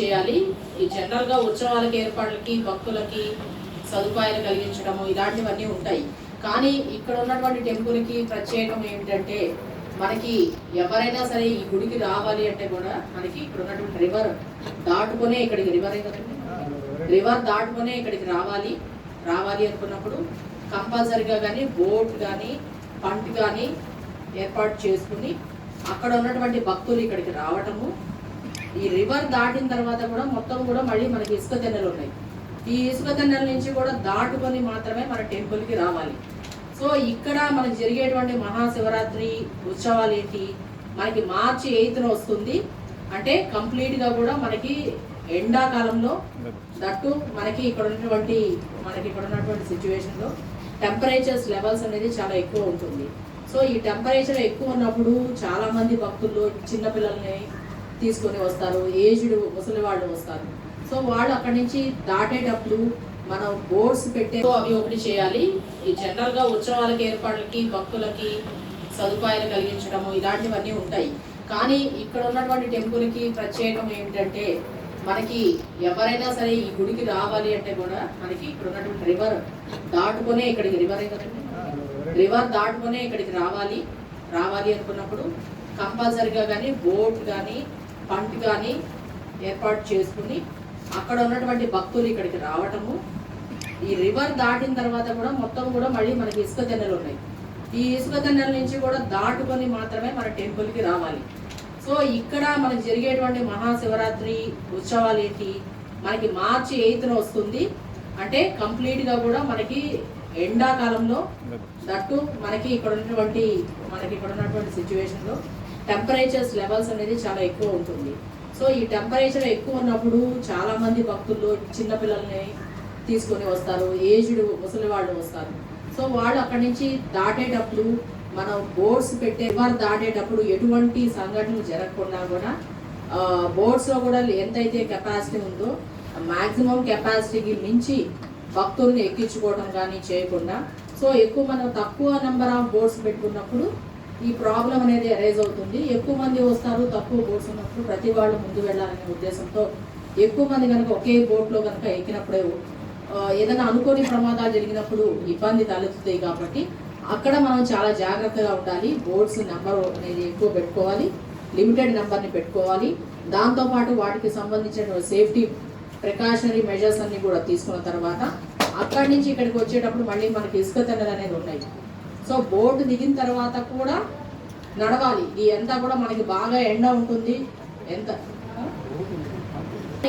చేయాలి. ఈ జనరల్గా ఉత్సవాలకి ఏర్పాట్లకి భక్తులకి సదుపాయాలు కలిగించడము ఇలాంటివన్నీ ఉంటాయి. కానీ ఇక్కడ ఉన్నటువంటి టెంపుల్కి ప్రత్యేకం ఏమిటంటే మనకి ఎవరైనా సరే ఈ గుడికి రావాలి అంటే కూడా మనకి ఇక్కడ ఉన్నటువంటి రివర్ దాటుకునే ఇక్కడికి రివర్ రివర్ దాటుకునే ఇక్కడికి రావాలి. రావాలి అనుకున్నప్పుడు కంపల్సరిగా కానీ బోట్ కానీ పంట్ కానీ ఏర్పాటు చేసుకుని అక్కడ ఉన్నటువంటి భక్తులు ఇక్కడికి రావటము ఈ రివర్ దాటిన తర్వాత కూడా మొత్తం కూడా మళ్ళీ మనకి ఇసుక తెన్నెలు ఉన్నాయి. ఈ ఇసుక తెన్నెల నుంచి కూడా దాటుకొని మాత్రమే మన టెంపుల్కి రావాలి. సో ఇక్కడ మనకు జరిగేటువంటి మహాశివరాత్రి ఉత్సవాలు ఏంటి? మనకి మార్చి ఎయిత్న వస్తుంది. అంటే కంప్లీట్గా కూడా మనకి ఎండాకాలంలో దట్టు మనకి ఇక్కడ ఉన్నటువంటి మనకి ఇక్కడ ఉన్నటువంటి సిచ్యువేషన్లో టెంపరేచర్స్ లెవెల్స్ అనేది చాలా ఎక్కువ ఉంటుంది. సో ఈ టెంపరేచర్ ఎక్కువ ఉన్నప్పుడు చాలామంది భక్తులు చిన్నపిల్లల్ని తీసుకొని వస్తారు ఏజ్డ్ ముసలి వాళ్ళు వస్తారు. సో వాళ్ళు అక్కడి నుంచి దాటేటప్పుడు మనం బోర్డ్స్ పెట్టే సో అవి ఒకటి చేయాలి. ఈ జనరల్గా ఉత్సవాలకి ఏర్పాట్లకి భక్తులకి సదుపాయాలు కలిగించడము ఇలాంటివన్నీ ఉంటాయి. కానీ ఇక్కడ ఉన్నటువంటి టెంపుల్కి ప్రత్యేకం ఏమిటంటే మనకి ఎవరైనా సరే ఈ గుడికి రావాలి అంటే కూడా మనకి ఇక్కడ ఉన్నటువంటి రివర్ దాటుకునే ఇక్కడికి రివర్ రివర్ దాటుకునే ఇక్కడికి రావాలి. రావాలి అనుకున్నప్పుడు కంపల్సరిగా కానీ బోట్ కానీ పంట్ కానీ ఏర్పాటు చేసుకుని అక్కడ ఉన్నటువంటి భక్తులు ఇక్కడికి రావటము. ఈ రివర్ దాటిన తర్వాత కూడా మొత్తం కూడా మళ్ళీ మనకి ఇసుక తెన్నెలు ఉన్నాయి. ఈ ఇసుక తెన్నెల నుంచి కూడా దాటుకొని మాత్రమే మన టెంపుల్కి రావాలి. సో ఇక్కడ మనకి జరిగేటువంటి మహాశివరాత్రి ఉత్సవాలు ఏంటి? మనకి మార్చి ఎయిత్న వస్తుంది. అంటే కంప్లీట్గా కూడా మనకి ఎండాకాలంలో దట్టు మనకి ఇక్కడ ఉన్నటువంటి మనకి ఇక్కడ ఉన్నటువంటి సిచ్యువేషన్లో టెంపరేచర్స్ లెవెల్స్ అనేది చాలా ఎక్కువ ఉంటుంది. సో ఈ టెంపరేచర్ ఎక్కువ ఉన్నప్పుడు చాలా మంది భక్తులు చిన్నపిల్లల్ని తీసుకొని వస్తారు. ఏజ్డ్ ముసలి వాళ్ళు వస్తారు. సో వాళ్ళు అక్కడి నుంచి దాటేటప్పుడు మనం బోర్డ్స్ పెట్టే వారు దాటేటప్పుడు ఎటువంటి సంఘటనలు జరగకుండా కూడా బోర్డ్స్లో కూడా ఎంతైతే కెపాసిటీ ఉందో మాక్సిమం కెపాసిటీకి మించి భక్తుల్ని ఎక్కించుకోవడం కానీ చేయకుండా సో ఎక్కువ మనం తక్కువ నెంబర్ ఆఫ్ బోర్డ్స్ పెట్టుకున్నప్పుడు ఈ ప్రాబ్లం అనేది అరైజ్ అవుతుంది. ఎక్కువ మంది వస్తారు తక్కువ బోట్స్ ఉన్నప్పుడు ప్రతి వాళ్ళు ముందు వెళ్ళాలనే ఉద్దేశంతో ఎక్కువ మంది కనుక ఒకే బోట్లో కనుక ఎక్కినప్పుడే ఏదైనా అనుకోని ప్రమాదాలు జరిగినప్పుడు ఇబ్బంది తలెత్తుతాయి కాబట్టి అక్కడ మనం చాలా జాగ్రత్తగా ఉండాలి. బోర్డ్స్ నెంబర్ అనేది ఎక్కువ పెట్టుకోవాలి. లిమిటెడ్ నెంబర్ని పెట్టుకోవాలి. దాంతోపాటు వాటికి సంబంధించిన సేఫ్టీ ప్రికాషనరీ మెజర్స్ అన్ని కూడా తీసుకున్న తర్వాత అక్కడి నుంచి ఇక్కడికి వచ్చేటప్పుడు మళ్ళీ మనకి ఇసుక తెన్నెలు అనేది ఉన్నాయి. సో బోర్డు దిగిన తర్వాత కూడా నడవాలి. ఈ ఎంత కూడా మనకి బాగా ఎండ ఉంటుంది. ఎంత?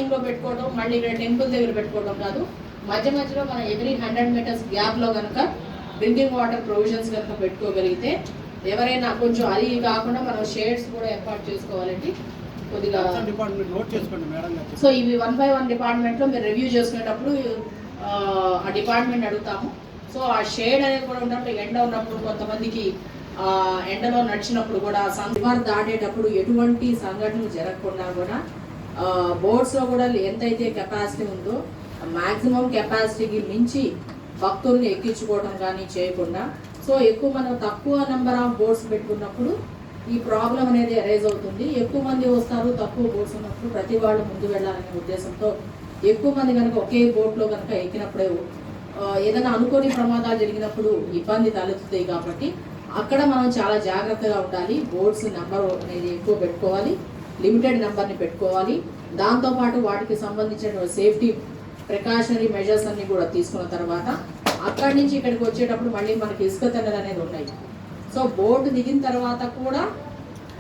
లో పెట్టుకోవడం మళ్ళీ ఇక్కడ టెంపుల్ దగ్గర పెట్టుకోవడం కాదు. మధ్య మధ్యలో మనం ఎవ్రీ హండ్రెడ్ మీటర్స్ గ్యాప్లో కనుక డ్రింకింగ్ వాటర్ ప్రొవిజన్స్ కనుక పెట్టుకోగలిగితే ఎవరైనా కొంచెం అది కాకుండా మనం షేడ్స్ కూడా ఏర్పాటు చేసుకోవాలండి. కొద్దిగా డిపార్ట్మెంట్ నోట్ చేసుకోండి మేడం గారు. సో ఇవి వన్ బై వన్ డిపార్ట్మెంట్లో మీరు రివ్యూ చేసుకునేటప్పుడు ఆ, ఆ డిపార్ట్మెంట్ అడుగుతాము. సో ఆ షేడ్ అనేది కూడా ఉన్నప్పుడు ఎండ ఉన్నప్పుడు కొంతమందికి ఆ, ఎండలో నడిచినప్పుడు కూడా సందర్భాలు దాటేటప్పుడు ఎటువంటి సంఘటనలు జరగకుండా కూడా బోట్స్లో కూడా ఎంతైతే కెపాసిటీ ఉందో మాక్సిమం కెపాసిటీకి మించి భక్తుల్ని ఎక్కించుకోవడం కానీ చేయకుండా సో ఎక్కువ మనం తక్కువ నెంబర్ ఆఫ్ బోర్డ్స్ పెట్టుకున్నప్పుడు ఈ ప్రాబ్లం అనేది అరైజ్ అవుతుంది. ఎక్కువ మంది వస్తారు తక్కువ బోట్స్ ఉన్నప్పుడు ప్రతి వాళ్ళు ముందు వెళ్ళాలనే ఉద్దేశంతో ఎక్కువ మంది కనుక ఒకే బోట్లో కనుక ఎక్కినప్పుడే ఏదైనా అనుకోని ప్రమాదాలు జరిగినప్పుడు ఇబ్బంది తలెత్తుతాయి కాబట్టి అక్కడ మనం చాలా జాగ్రత్తగా ఉండాలి. బోర్డ్స్ నెంబర్ అనేది ఎక్కువ పెట్టుకోవాలి. లిమిటెడ్ నెంబర్ని పెట్టుకోవాలి. దాంతోపాటు వాటికి సంబంధించిన సేఫ్టీ ప్రికాషనరీ మెజర్స్ అన్ని కూడా తీసుకున్న తర్వాత అక్కడి నుంచి ఇక్కడికి వచ్చేటప్పుడు మళ్ళీ మనకి ఇసుక తెల్లలు అనేది ఉన్నాయి. సో బోర్డు దిగిన తర్వాత కూడా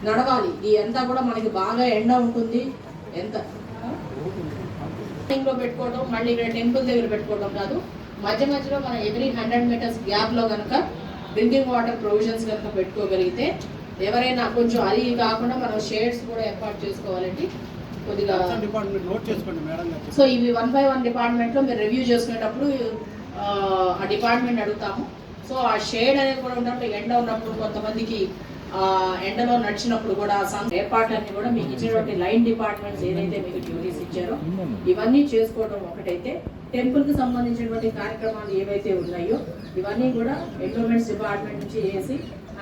నడవాలి. ఇది ఎంత కూడా మనకి బాగా ఎండ ఉంటుంది. ఎంత? లో పెట్టుకోవడం మళ్ళీ ఇక్కడ టెంపుల్ దగ్గర పెట్టుకోవడం కాదు. మధ్య మధ్యలో మనం ఎవ్రీ హండ్రెడ్ మీటర్స్ గ్యాప్లో కనుక డ్రింకింగ్ వాటర్ ప్రొవిజన్స్ కనుక పెట్టుకోగలిగితే ఎవరైనా కొంచెం అది కాకుండా మనం షేడ్స్ కూడా ఏర్పాటు చేసుకోవాలండి. కొద్దిగా డిపార్ట్మెంట్ నోట్ చేసుకోండి మేడం గారు సో ఇవి వన్ బై వన్ డిపార్ట్మెంట్లో మీరు రివ్యూ చేసుకునేటప్పుడు ఆ, డిపార్ట్మెంట్ అడుగుతాము. సో ఆ షేడ్ అనేది కూడా ఉన్నప్పుడు ఎండ ఉన్నప్పుడు కొంతమందికి ఆ, ఎండలో నడిచినప్పుడు కూడా ఏర్పాట్లన్నీ కూడా మీకు ఇచ్చినటువంటి లైన్ డిపార్ట్మెంట్స్ ఏదైతే మీకు డ్యూటీస్ ఇచ్చారో ఇవన్నీ చేసుకోవడం ఒకటైతే టెంపుల్కి సంబంధించినటువంటి కార్యక్రమాలు ఏవైతే ఉన్నాయో ఇవన్నీ కూడా ఎంప్లాయ్మెంట్స్ డిపార్ట్మెంట్ నుంచి చేసి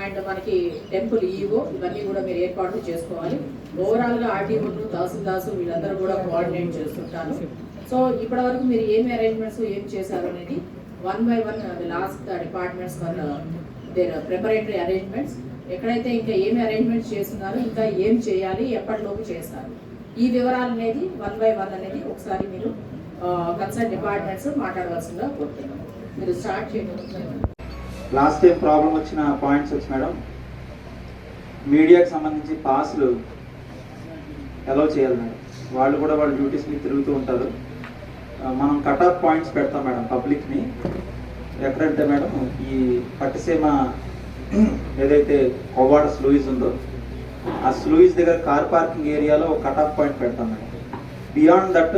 అండ్ మనకి టెంపుల్ ఈవో ఇవన్నీ కూడా మీరు ఏర్పాట్లు చేసుకోవాలి. ఓవరాల్గా ఆర్టీఓలు తహసీల్దార్స్ వీళ్ళందరూ కూడా కోఆర్డినేట్ చేస్తుంటారు. సో ఇప్పటి వరకు మీరు ఏమి అరేంజ్మెంట్స్ ఏం చేశారు అనేది one by one last the departments వల్ల దేర్ ప్రిపరేటరీ అరేంజ్మెంట్స్ ఎక్కడైతే ఇంకా ఏమి అరేంజ్మెంట్స్ చేస్తున్నారో ఇంకా ఏం చేయాలి ఎప్పటిలోపు చేస్తారు. ఈ వివరాలు అనేది వన్ బై వన్ అనేది ఒకసారి మీరు కన్సర్న్ డిపార్ట్మెంట్స్ మాట్లాడవలసిందిగా కోరుతున్నాను మీరు స్టార్ట్ చేయండి. లాస్ట్ టైం ప్రాబ్లం వచ్చిన పాయింట్స్ వచ్చి మేడం మీడియాకి సంబంధించి పాస్లు అలౌ చేయాలి మేడం వాళ్ళు కూడా వాళ్ళ డ్యూటీస్ని తిరుగుతూ ఉంటారు. మనం కట్ ఆఫ్ పాయింట్స్ పెడతాం మేడం పబ్లిక్ని ఎక్కడంటే మేడం ఈ పట్టిసీమ ఏదైతే కొవ్వాడ స్లూయిస్ ఉందో ఆ స్లూయిస్ దగ్గర కార్ పార్కింగ్ ఏరియాలో ఒక కట్ ఆఫ్ పాయింట్ పెడతాం మేడం బియాండ్ దట్